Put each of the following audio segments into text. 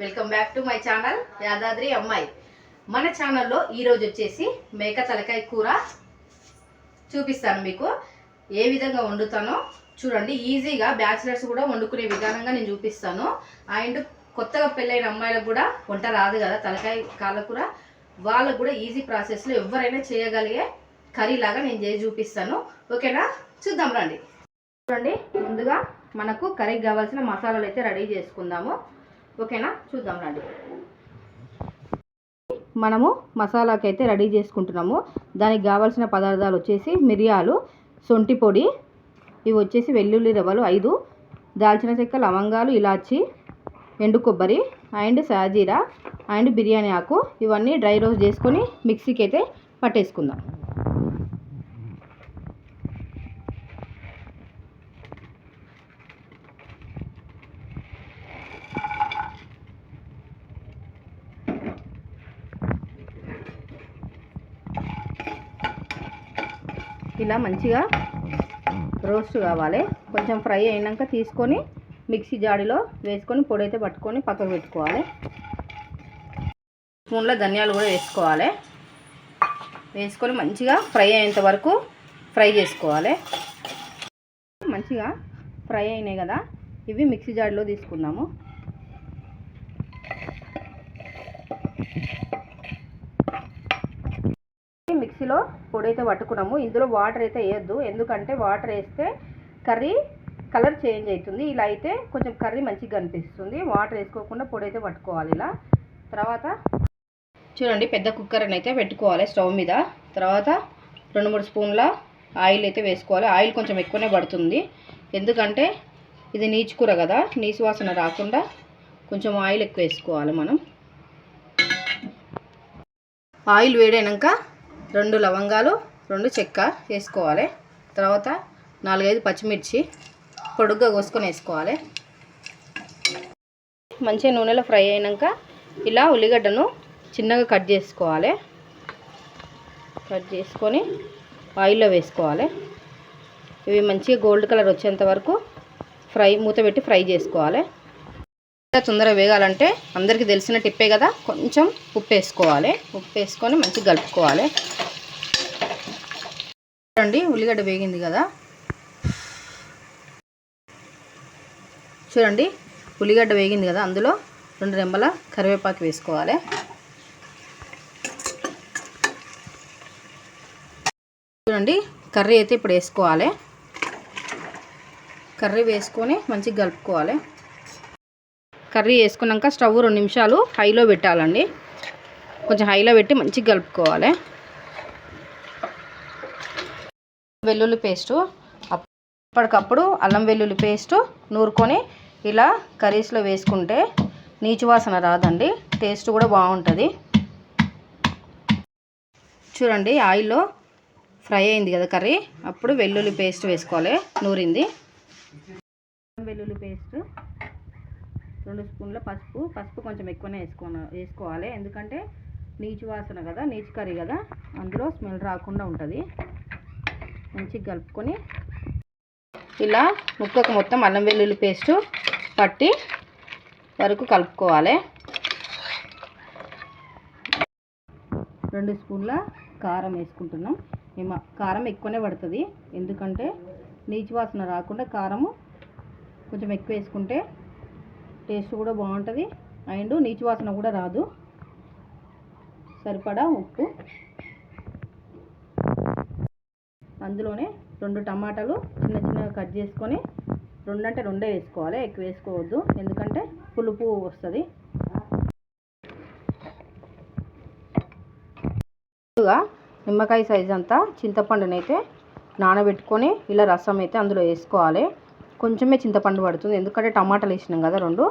Welcome back to my channel Yadadri అమ్మాయి మన ఛానల్లో ఈరోజు వచ్చేసి మేక తలకాయ కూర చూపిస్తాను మీకు. ఏ విధంగా వండుతానో చూడండి. ఈజీగా బ్యాచిలర్స్ కూడా వండుకునే విధానంగా నేను చూపిస్తాను. అండ్ కొత్తగా పెళ్ళైన అమ్మాయిలకు కూడా వంట రాదు కదా తలకాయ కాలకూర వాళ్ళకు కూడా ఈజీ ప్రాసెస్లో ఎవరైనా చేయగలిగే కర్రీ లాగా నేను చేసి చూపిస్తాను. ఓకేనా? చూద్దాం రండి. చూడండి ముందుగా మనకు కర్రీకి కావాల్సిన మసాలాలు అయితే రెడీ చేసుకుందాము. ఓకేనా? చూద్దాం రండి. మనము మసాలాకి అయితే రెడీ చేసుకుంటున్నాము. దానికి కావాల్సిన పదార్థాలు వచ్చేసి మిరియాలు సొంటి పొడి ఇవి వచ్చేసి వెల్లుల్లి రవ్వలు ఐదు దాల్చిన చెక్క లవంగాలు ఇలాచి ఎండు కొబ్బరి అండ్ సాజీరా అండ్ బిర్యానీ ఆకు. ఇవన్నీ డ్రై రోస్ట్ చేసుకొని మిక్సీకి అయితే పట్టేసుకుందాం. ఇలా మంచిగా రోస్ట్ కావాలి. కొంచెం ఫ్రై అయినాక తీసుకొని మిక్సీ జాడీలో వేసుకొని పొడి అయితే పట్టుకొని పక్కకు పెట్టుకోవాలి. స్పూన్లో ధనియాలు కూడా వేసుకోవాలి. వేసుకొని మంచిగా ఫ్రై అయ్యేంత వరకు ఫ్రై చేసుకోవాలి. మంచిగా ఫ్రై అయినాయి కదా ఇవి మిక్సీ జాడీలో తీసుకుందాము. మిక్సీలో పొడి అయితే పట్టుకున్నాము. ఇందులో వాటర్ అయితే వేయద్దు. ఎందుకంటే వాటర్ వేస్తే కర్రీ కలర్ చేంజ్ అవుతుంది. ఇలా అయితే కొంచెం కర్రీ మంచిగా కనిపిస్తుంది. వాటర్ వేసుకోకుండా పొడి అయితే పట్టుకోవాలి ఇలా. తర్వాత చూడండి పెద్ద కుక్కర్ అయితే పెట్టుకోవాలి స్టవ్ మీద. తర్వాత రెండు మూడు స్పూన్ల ఆయిల్ అయితే వేసుకోవాలి. ఆయిల్ కొంచెం ఎక్కువనే పడుతుంది. ఎందుకంటే ఇది నీచు కూర కదా. నీసు వాసన రాకుండా కొంచెం ఆయిల్ ఎక్కువ వేసుకోవాలి మనం. ఆయిల్ వేడైనాక రెండు లవంగాలు రెండు చెక్క వేసుకోవాలి. తర్వాత నాలుగైదు పచ్చిమిర్చి పొడుగ్గా కోసుకొని వేసుకోవాలి. మంచిగా నూనెలో ఫ్రై అయినాక ఇలా ఉల్లిగడ్డను చిన్నగా కట్ చేసుకోవాలి. కట్ చేసుకొని ఆయిల్లో వేసుకోవాలి. ఇవి మంచిగా గోల్డ్ కలర్ వచ్చేంత వరకు ఫ్రై మూత పెట్టి ఫ్రై చేసుకోవాలి. తొందరగా వేగాలంటే అందరికీ తెలిసిన టిప్పే కదా కొంచెం ఉప్పు వేసుకోవాలి. ఉప్పు వేసుకొని మంచిగా కలుపుకోవాలి. చూడండి ఉల్లిగడ్డ వేగింది కదా. చూడండి ఉల్లిగడ్డ వేగింది కదా అందులో రెండు రెమ్మల కరివేపాకు వేసుకోవాలి. చూడండి కర్రీ అయితే ఇప్పుడు వేసుకోవాలి. కర్రీ వేసుకొని మంచిగా కలుపుకోవాలి. కర్రీ వేసుకున్నాక స్టవ్ రెండు నిమిషాలు హైలో పెట్టాలండి. కొంచెం హైలో పెట్టి మంచిగా కలుపుకోవాలి. వెల్లుల్లి పేస్టు. అప్పటికప్పుడు అల్లం వెల్లుల్లి పేస్టు నూరుకొని ఇలా కర్రీస్లో వేసుకుంటే నీచు వాసన రాదండి. టేస్ట్ కూడా బాగుంటుంది. చూడండి ఆయిల్లో ఫ్రై అయింది కదా కర్రీ. అప్పుడు వెల్లుల్లి పేస్ట్ వేసుకోవాలి. నూరింది. వెల్లుల్లి పేస్ట్ రెండు స్పూన్ల పసుపు. పసుపు కొంచెం ఎక్కువనే వేసుకోన వేసుకోవాలి. ఎందుకంటే నీచు వాసన కదా నీచు కర్రీ కదా అందులో స్మెల్ రాకుండా ఉంటుంది. మంచిగా కలుపుకొని ఇలా ముక్కకు మొత్తం అల్లం వెల్లుల్లి పేస్టు పట్టి వరకు కలుపుకోవాలి. రెండు స్పూన్ల కారం వేసుకుంటున్నాం. మేము కారం ఎక్కువనే పడుతుంది. ఎందుకంటే నీచు వాసన రాకుండా కారము కొంచెం ఎక్కువ వేసుకుంటే టేస్ట్ కూడా బాగుంటుంది. అండ్ నీచు వాసన కూడా రాదు. సరిపడా ఉప్పు. అందులోనే రెండు టమాటాలు చిన్న చిన్నగా కట్ చేసుకొని రెండు అంటే రెండే వేసుకోవాలి ఎక్కువ వేసుకోవద్దు. ఎందుకంటే పులుపు వస్తుంది. ముందుగా నిమ్మకాయ సైజ్ అంతా చింతపండునైతే నానబెట్టుకొని ఇలా రసం అయితే అందులో వేసుకోవాలి. కొంచెమే చింతపండు పడుతుంది. ఎందుకంటే టమాటాలు వేసినాం కదా రెండు.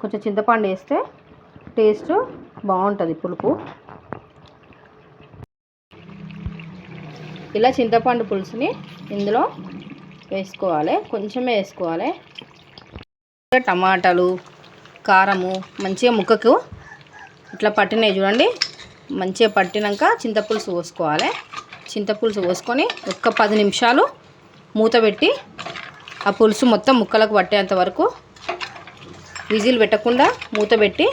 కొంచెం చింతపండు వేస్తే టేస్ట్ బాగుంటుంది పులుపు. ఇలా చింతపండు పులుసుని ఇందులో వేసుకోవాలి. కొంచెమే వేసుకోవాలి. టమాటాలు కారము మంచిగా ముక్కకు ఇట్లా పట్టినాయి చూడండి. మంచిగా పట్టినాక చింతపులుసు పోసుకోవాలి. చింతపులుసు పోసుకొని ఒక్క పది నిమిషాలు మూత పెట్టి ఆ పులుసు మొత్తం ముక్కలకు పట్టేంత వరకు విజిల్ పెట్టకుండా మూత పెట్టి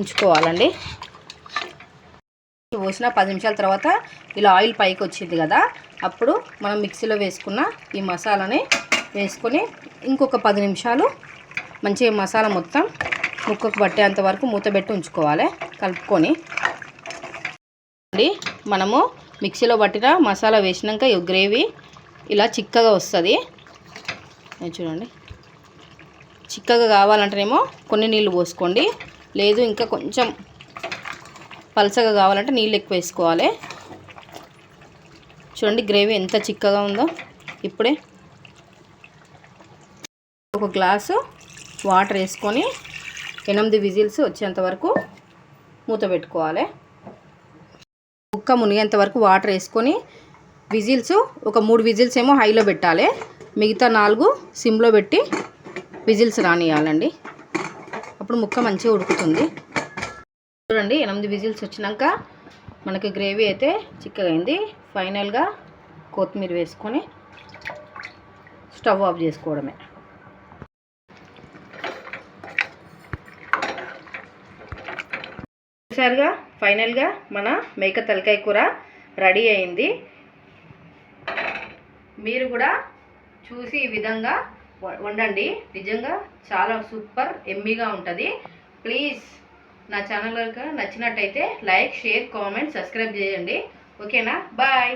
ఉంచుకోవాలండి. పోసిన పది నిమిషాల తర్వాత ఇలా ఆయిల్ పైకి వచ్చింది కదా అప్పుడు మనం మిక్సీలో వేసుకున్న ఈ మసాలాని వేసుకొని ఇంకొక పది నిమిషాలు మంచిగా మసాలా మొత్తం ముక్కకు పట్టేంత వరకు మూత పెట్టి ఉంచుకోవాలి కలుపుకొని. మనము మిక్సీలో పట్టిన మసాలా వేసినాక ఈ గ్రేవీ ఇలా చిక్కగా వస్తుంది. చూడండి. చిక్కగా కావాలంటేనేమో కొన్ని నీళ్ళు పోసుకోండి. లేదు ఇంకా కొంచెం పలసగా కావాలంటే నీళ్ళు ఎక్కువ వేసుకోవాలి. చూడండి గ్రేవీ ఎంత చిక్కగా ఉందో. ఇప్పుడే ఒక గ్లాసు వాటర్ వేసుకొని ఎనిమిది విజిల్స్ వచ్చేంత వరకు మూత పెట్టుకోవాలి. ముక్క మునిగేంత వరకు వాటర్ వేసుకొని విజిల్స్ ఒక మూడు విజిల్స్ ఏమో హైలో పెట్టాలి. మిగతా నాలుగు సిమ్లో పెట్టి విజిల్స్ రానియాలండి. అప్పుడు ముక్క మంచిగా ఉడుకుతుంది. చూడండి ఎనిమిది విజిల్స్ వచ్చినాక మనకి గ్రేవీ అయితే చిక్కగా అయింది. ఫైనల్గా కొత్తిమీర వేసుకొని స్టవ్ ఆఫ్ చేసుకోవడమే. చూసారుగా ఫైనల్గా మన మేక తలకాయ కూర రెడీ అయింది. మీరు కూడా చూసి ఈ విధంగా వండండి. నిజంగా చాలా సూపర్ ఎమ్మీగా ఉంటుంది. ప్లీజ్ నా ఛానల్ కనుక నచ్చినట్టయితే లైక్ షేర్ కామెంట్ సబ్స్క్రైబ్ చేయండి. ఓకేనా? బాయ్.